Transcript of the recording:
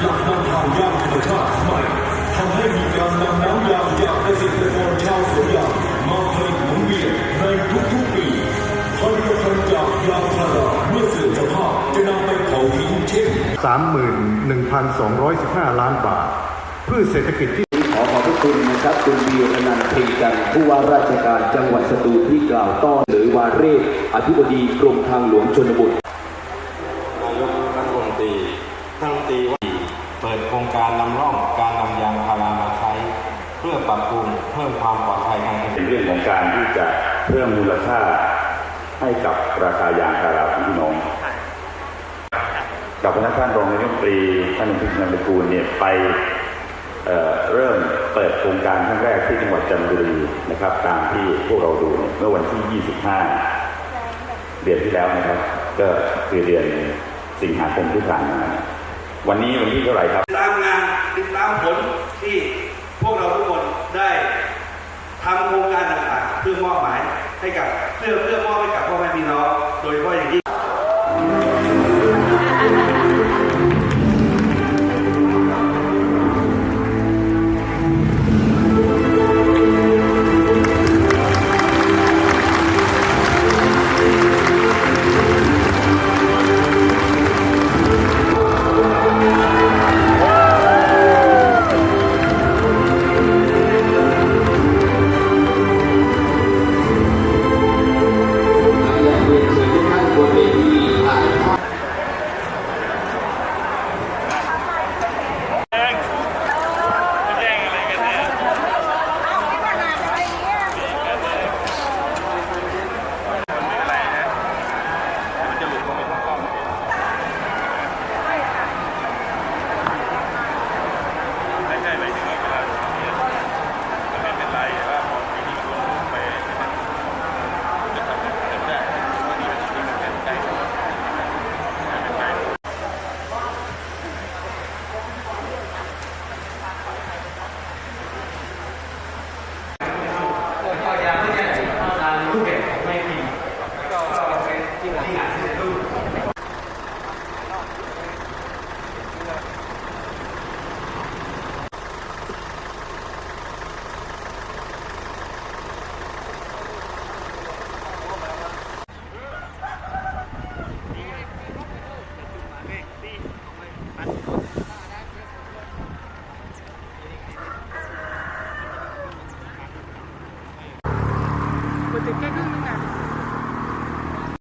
และกนำทางยางธรรมชาติใหม่ทำให้มีการนำน้ำยางจากเกษตรกรชาวสวนยางมาผลิตหมุนเวียในทุกๆปีผลิตภัณฑ์จากยางพาราเมื่อเสื่อมสภาพจะนำไปเผาทิ้งเช่น31,215 ล้านบาทเพื่อเศรษฐกิจที่ขอขอบคุณนะครับคุณบีอนันท์เพ็งกันผู้ว่าราชการจังหวัดสตูลที่กล่าวต้อนหรือวาเรศอธิบดีกรมทางหลวงชนบทนายกรัฐมนตรีท่านตีว่า เปิดโครงการนำร่องการนำยางพารามาใช้ เพื่อปรับปรุงเพิ่มความปลอดภัยทางถนนในเรื่องของการที่จะเพิ่มมูลค่าให้กับราคายางพาราของพี่น้องกับพนักท่านรองนายชุนตรีท่านอนุทินชาญวิกูลเนี่ยไปเเริ่มเปิดโครงการครั้งแรกที่จังหวัดจันทบุรีนะครับ ตามที่พวกเราดูเนี่ยเมื่อวันที่ 25 เดือนที่แล้วนะครับ ก็คือเดือนสิงหาคมที่ผ่านมา วันนี้วันที่เท่าไหร่ครับ ตามงานติดตามผลที่พวกเราทุกคนได้ทำโครงการต่างๆ เพื่อมอบหมายให้กับเพื่อเพื่อมอบให้กับพ่อแม่พี่น้อง โดยเฉพาะอย่างยิ่ง